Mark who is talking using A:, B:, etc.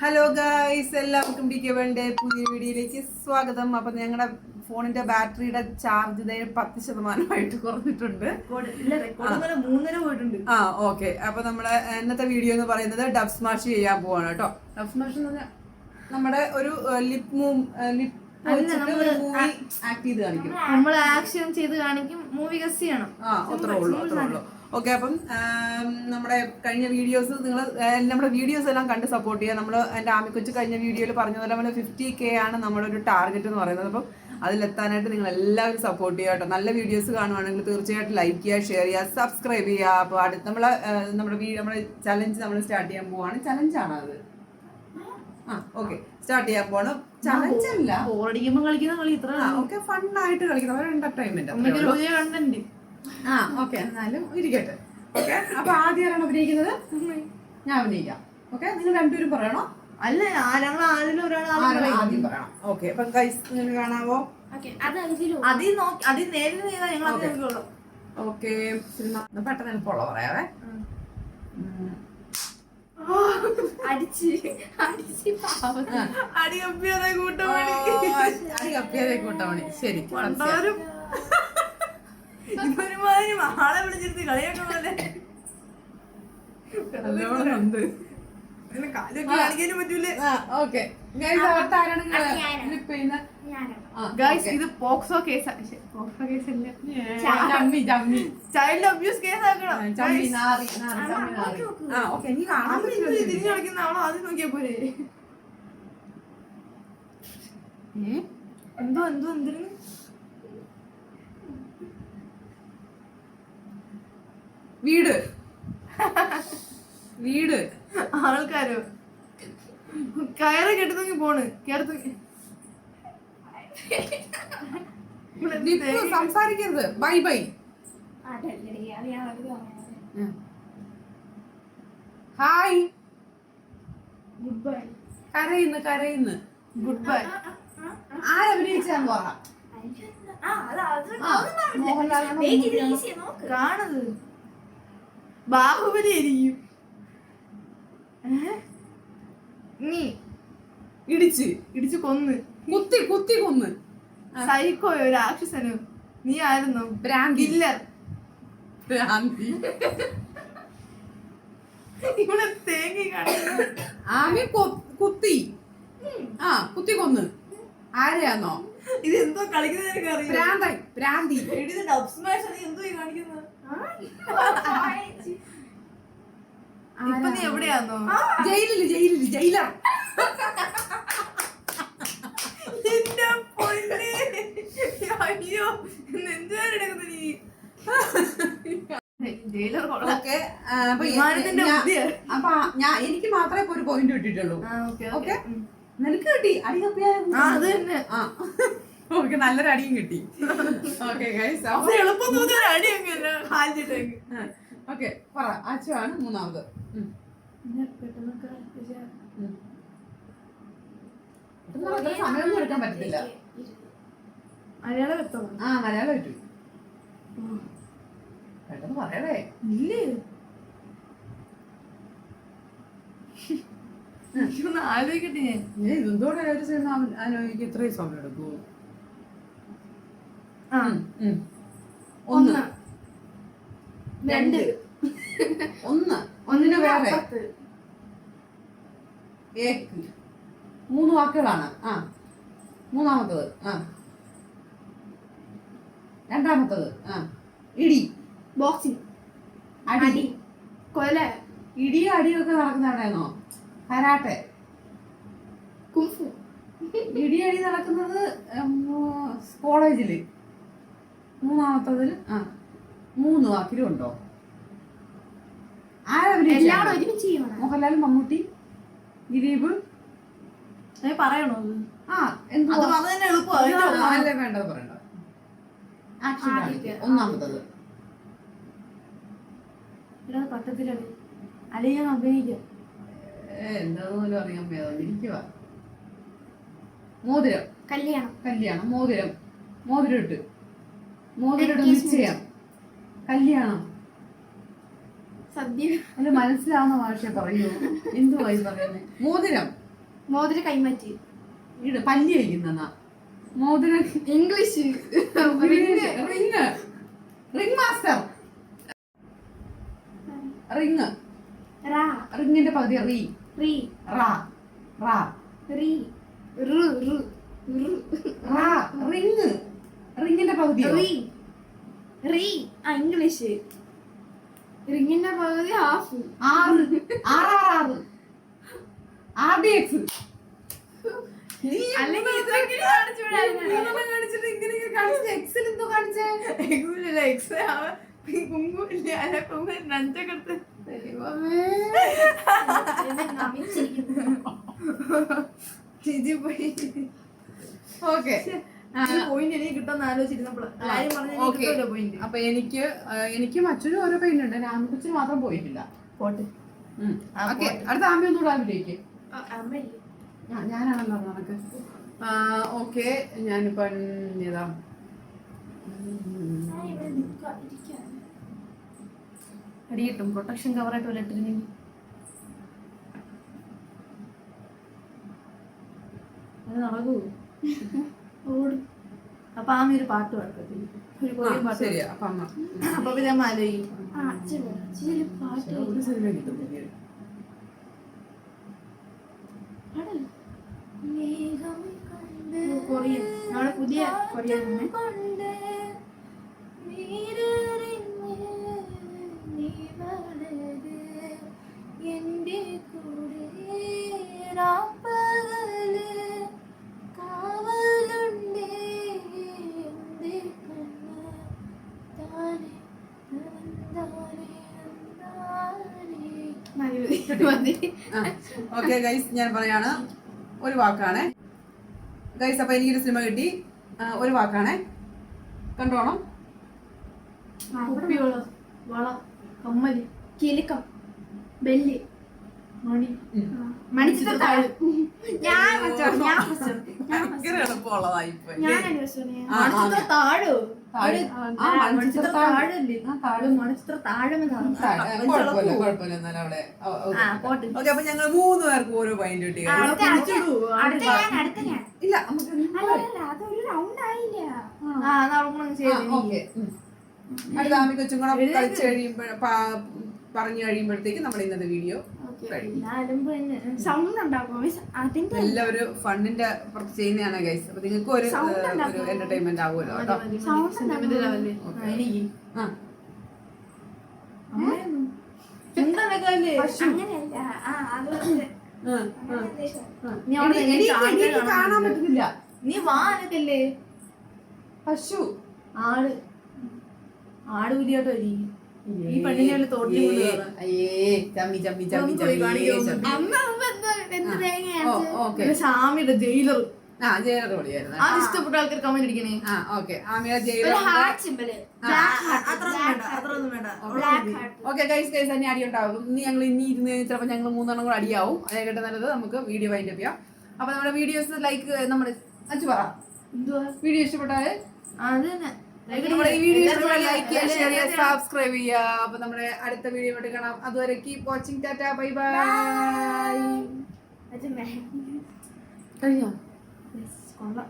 A: Hello guys എല്ലാവർക്കും D K world പുതിയ വീഡിയോയിലേക്ക് സ്വാഗതം. അപ്പൊ ഞങ്ങളുടെ ഫോണിന്റെ ബാറ്ററിയുടെ ചാർജ് പത്ത് ശതമാനമായിട്ട് കുറഞ്ഞിട്ടുണ്ട്.
B: മൂന്നര പോയിട്ടുണ്ട്.
A: ആ ഓക്കെ അപ്പൊ നമ്മുടെ ഇന്നത്തെ വീഡിയോ എന്ന് പറയുന്നത് ഡബ് സ്മാഷ് ചെയ്യാൻ പോവാണ് കേട്ടോ ഡബ് സ്മാഷ് എന്ന് പറഞ്ഞാൽ നമ്മുടെ ഒരു ലിപ് മൂവ് ലിപ് ആക്ട് ചെയ്ത് കാണിക്കും.
B: നമ്മൾ ആക്ഷൻ ചെയ്ത് കാണിക്കും മൂവി ഗസ് ചെയ്യണം.
A: ആ അത്രേ ഉള്ളൂ അത്രേ ഉള്ളൂ. ഓക്കെ അപ്പം നമ്മുടെ കഴിഞ്ഞ വീഡിയോസ് നിങ്ങൾ നമ്മുടെ വീഡിയോസ് എല്ലാം കണ്ട് സപ്പോർട്ട് ചെയ്യുക നമ്മൾ എന്റെ ആമിക്കൊച്ച് കഴിഞ്ഞ വീഡിയോയിൽ പറഞ്ഞതുപോലെ നമ്മൾ ഫിഫ്റ്റി കെ ആണ് നമ്മുടെ ഒരു ടാർഗറ്റ് എന്ന് പറയുന്നത്. അപ്പം അതിലെത്താനായിട്ട് നിങ്ങൾ എല്ലാവരും സപ്പോർട്ട് ചെയ്യുക കേട്ടോ. നല്ല വീഡിയോസ് കാണുവാണെങ്കിൽ തീർച്ചയായിട്ടും ലൈക്ക് ചെയ്യുക ഷെയർ ചെയ്യുക സബ്സ്ക്രൈബ് ചെയ്യുക. അപ്പോൾ അടുത്ത് നമ്മൾ നമ്മുടെ നമ്മുടെ ചലഞ്ച് നമ്മൾ സ്റ്റാർട്ട് ചെയ്യാൻ പോവാണ്. ചലഞ്ചാണ് അത്? ആ ഓക്കെ സ്റ്റാർട്ട് ചെയ്യാൻ പോണം. ചലഞ്ച് അല്ല.
B: കളിക്കുന്ന കളി ഇത്ര
A: ഓക്കെ ഫണ്ണായിട്ട് കളിക്കുന്ന ഒരു എന്റർടൈൻമെന്റ്
B: കണ്ടന്റ്
A: ആ ഓക്കെ. എന്നാലും ഇരിക്കട്ടെ. ഓക്കെ? അപ്പൊ ആദ്യം ആരാണ് അഭിനയിക്കുന്നത് ഞാൻ അഭിനയിക്കാം. ഓക്കെ? നിങ്ങൾ രണ്ടുപേരും പറയണോ?
B: അല്ല ഞങ്ങൾ ആരെങ്കിലും ഒരാൾ
A: ആരാണ് ആദ്യം പറയണം. ഓക്കെ അപ്പൊ കാണാവോ?
B: അതിൽ നോക്കി അതിൽ നേരിട്ട് ചെയ്താൽ ഞങ്ങൾ അത്
A: Okay.
B: നോക്കിക്കോളാം.
A: ഓക്കെ സിനിമ എന്നാ പെട്ടെന്ന് എളുപ്പമുള്ള പറയാവേ.
C: അടിച്ച് അടിച്ച്
B: അടി കപ്പിയാതെ കൂട്ടമണി
A: അടി കപ്പിയാതെ കൂട്ടമണി ശരി
B: പണ്ടോരും ഇവരുമാതിരി ആളെ വിളിച്ചിരുത്തി കളിയാക്കുന്നല്ലേ
A: നല്ലോണം ഉണ്ട്
B: അങ്ങനെ കാലൊക്കെ കാണിക്കാനും പറ്റൂലേ
A: ആ ഓക്കെ ഗൈസ് അവിടുത്തെ ആരാണ്
C: അത് ഞാനാ.
A: ലിപ്പ് ചെയ്യുന്ന
C: ഞാനാണ്.
A: ആ,
B: ഗൈസ്
A: okay.
B: ഇത് POCSO case. POCSO case child abuse case ആക്കണം? തിരിഞ്ഞു കളിക്കുന്ന ആളോ? ആദ്യം നോക്കിയാ പോരെ. എന്തോ എന്തോ എന്തിനു?
A: വീട്. വീട്.
B: ആൾക്കാരോ? കയറ് കെട്ടുന്നെങ്കി പോണ്.
A: ലിപ്പ് സംസാരിക്കരുത്. Bye bye. Hi.
B: Good bye
A: കരയുന്നു കരയുന്നു.
B: ഗുഡ് ബൈ
A: ആരഭിനയിച്ചാന്ന് പറ
C: ആ, അത്
B: ബാഹുബലി എരിയും. നീ
A: ഇടിച്ച്
B: ഇടിച്ച് കൊന്ന്.
A: കുത്തി കുത്തി കൊന്ന്.
B: സൈക്കോ രാക്ഷസനു നീ ആയിരുന്നു. കില്ലർ. ഇവിടെ തേങ്ങി
A: ആമി കുത്തി. ആ കുത്തി കൊന്ന്. ആരെയാന്നോ?
B: ഇത് എന്തോ കളിക്കുന്നത് എനിക്ക് അറിയാം
A: ഭ്രാന്തായി ഭ്രാന്തി.
B: എഴുതി ഡബ് സ്മാഷ് നീ എന്തോ ഈ കാണിക്കുന്നത്? ഇപ്പൊ നീ എവിടെയാന്നോ?
A: ജയിലിൽ
B: എന്റെ പൊന്നേ. അയ്യോ നീ.
A: അപ്പൊ എനിക്ക് മാത്രമേ ഇപ്പൊ ഒരു പോയിന്റ് കിട്ടിയിട്ടുള്ളൂ. ഓക്കെ. നിനക്ക് കിട്ടി? അടി കപ്പിയായിരുന്നു.
B: ആ അത് തന്നെ.
A: ആ. ഓക്കെ നല്ലൊരു അടിയും കിട്ടി. ഓക്കെ
B: എളുപ്പം അടി അങ്ങനെ
A: ഓക്കെ പറ അച്ചു ആണ് മൂന്നാമത് സമയമൊന്നും എടുക്കാൻ പറ്റത്തില്ല.
B: മലയാളം എത്തണം
A: ആ മലയാളം പറ്റൂ പെട്ടെന്ന് പറയണേ.
B: ഇല്ലേ? എനിക്കൊന്ന് ആലോചിക്കട്ടെ. ഞാൻ
A: ഏ ഇതെന്തോടെ ഒരു സിനിമ ആലോചിക്ക്? ഇത്രയും സമയം
B: ആ.
A: ഒന്ന്. രണ്ട്. ഒന്ന്. ഒന്നിന് വേറെ. ഏക്ക്. മൂന്ന് വാക്കുകളാണ്. ആ. മൂന്നാമത്തത്. ആ. രണ്ടാമത്തത്. ആ. ഇടി.
B: ബോക്സിംഗ്
A: അടി.
B: കൊല.
A: ഇടിയും അടിയും ഒക്കെ നടക്കുന്ന എവിടെയാണോ കരാട്ടെ.
B: കുംഫു.
A: ഇടി അടി നടക്കുന്നത് കോളേജിൽ മൂന്നാമത്തതിൽ ആ മൂന്ന് വാക്കിലും ഉണ്ടോ മോഹൻലാൽ മമ്മൂട്ടി ദിലീപ്.
B: പറയണോ
A: ആ അല്ലേ വേണ്ടത് പറയണ്ട. ഒന്നാമത്തത്.
B: പട്ടത്തിലാണ് അല്ലെങ്കിൽ അഭിനയിക്കാം.
A: എന്താന്ന് പോലും അറിയാൻ ഇരിക്കുക മോതിരം.
C: കല്യാണം.
A: കല്യാണം മോതിരം. മോതിരം ഇട്ട്. മോതിരം ഇട്ട് നിശ്ചയം കല്യാണം.
C: സദ്യ.
A: അല്ല മനസ്സിലാവുന്ന ഭാഷ പറയൂ എന്തുവായി പറയുന്നത് മോതിരം.
C: മോതിരം കൈമാറ്റി.
A: ഇട് പല്ലി കഴിക്കുന്ന മോതിരം.
C: English.
A: Ring. Ring. Ring master. Ring. റിങ്ങിന്റെ പകുതി റീ.
C: റീ
A: റാ. റാ
C: റി റ് റ്. റ
A: റിങ്. റിങ്ങിന്റെ പകുതി
C: റി റി ആ ഇംഗ്ലീഷ്. റിങ്ങിന്റെ പകുതി ഹാഫ്.
A: ആറ്. ആറ് ആറ് ആർ ഡി എക്സ് എക്സിലെന്തോ കാണിച്ചേ
B: എക്സിലില്ല എക്സ് കുങ്കുമില്ല പിന്നെ കുങ്കും. ചേച്ചി പോയി
A: ഓക്കെ.
B: എനിക്ക്
A: അപ്പൊ എനിക്ക് മറ്റൊരു എനിക്കും അച്ഛനും ഓരോ പെയിന്റ് ഉണ്ട്. രാമകൊച്ചിന് മാത്രം പോയിട്ടില്ല. അടുത്ത ആമ്പി ഒന്നുകൂടെ ആമ്പിലേക്ക്? ഞാനാണല്ലോ നടക്ക് ഓക്കെ ഞാനിപ്പോ ഏതാ
C: ഞാൻ ഇവിടെ നിൽക്കാ ഇരിക്കാണ്.
B: അടി കിട്ടും പ്രൊട്ടക്ഷൻ കവറായിട്ട് വല്ല ഇട്ടിരുന്നെങ്കിൽ അത് നടക്കൂ.
C: ഓടും.
B: അപ്പൊ ആമി ഒരു പാട്ട് പാടത്തില്ല ഒരു കൊറിയൻ പാട്ട്
A: ശരിയാ. അപ്പൊ
B: പിന്നെ അമ്മ ആലോചിക്കും.
C: ആ, പാട്ട്
B: കൊറിയൻ. നമ്മുടെ പുതിയ കൊറിയൻ
A: ഓക്കെ ഗൈസ് ഞാൻ പറയാണ്. ഒരു വാക്കാണ്. ഗൈസ് അപ്പൊ എനിക്കൊരു സിനിമ കിട്ടി. ഒരു വാക്കാണ്. കണ്ടോണം?
B: കുപ്പിവള വള കമ്മൽ
C: കിലുക്കം ബെല്ല്.
B: മണി.
C: താഴ് ഞാൻ ഞാൻ
A: ഭയങ്കര എളുപ്പമുള്ളതായി
B: മണിച്ചിത്ര താഴോ. മണിച്ചിത്ര താഴല്ലേ
A: താഴെ.
B: മണിച്ചിത്ര
A: ഓക്കെ അപ്പൊ ഞങ്ങൾ മൂന്ന് പേർക്ക് ഓരോ പോയിന്റ് കിട്ടി.
C: അടുത്ത
A: ഇല്ല
C: അതൊരു റൗണ്ട് ആയില്ല.
B: ആ.
A: ആമി കൊച്ചും കൂടെ കളിച്ച് കഴിയുമ്പോ പറഞ്ഞു കഴിയുമ്പോഴത്തേക്ക് നമ്മുടെ ഇന്നത്തെ വീഡിയോ
C: സൗണ്ട് ഉണ്ടാക്കും. അതിന്റെ
A: എല്ലാം ഒരു ഫണ്ടിന്റെ ചെയ്യുന്നതാണ് ഗൈസ് അപ്പൊ നിങ്ങൾക്ക് ഒരു. എന്റർടൈൻമെന്റ് ആവുമല്ലോ കാണാൻ പറ്റുന്നില്ല.
B: നീ വാനക്കല്ലേ
A: പശു.
B: ആട് ആട് പുലിയോട്ടോ ഈ പെണ്ണിനെ തോട്ടിൽ സ്വാമിയുടെ ജയിലർ.
A: ആ ജയിലർ പൊളിയായിരുന്നു.
B: അത് ഇഷ്ടപ്പെട്ട ആൾക്കാർ കമന്റ് അടിക്കണേ.
A: ആ okay. Jailer okay guys guys തന്നെ അടി ഉണ്ടാവും. ഇനി ഞങ്ങൾ ഇനി ഇരുന്ന് ചിലപ്പോൾ ഞങ്ങൾ മൂന്നെണ്ണം കൂടെ അടിയാവും. അതിനെക്കാട്ട് നല്ലത്. നമുക്ക് വീഡിയോ വൈൻഡ് അപ്പ് ചെയ്യാം. അപ്പൊ നമ്മുടെ വീഡിയോസ് ലൈക്ക് നമ്മുടെ അച്ചു പറ. വീഡിയോ ഇഷ്ടപ്പെട്ടാൽ?
B: അത് തന്നെ.
A: സബ്സ്ക്രൈബ് ചെയ്യുക അപ്പൊ നമ്മുടെ അടുത്ത വീഡിയോ ആയിട്ട് കാണാം. അതുവരെ keep watching tata bye bye കഴിഞ്ഞോ?
B: കൊള്ളാം.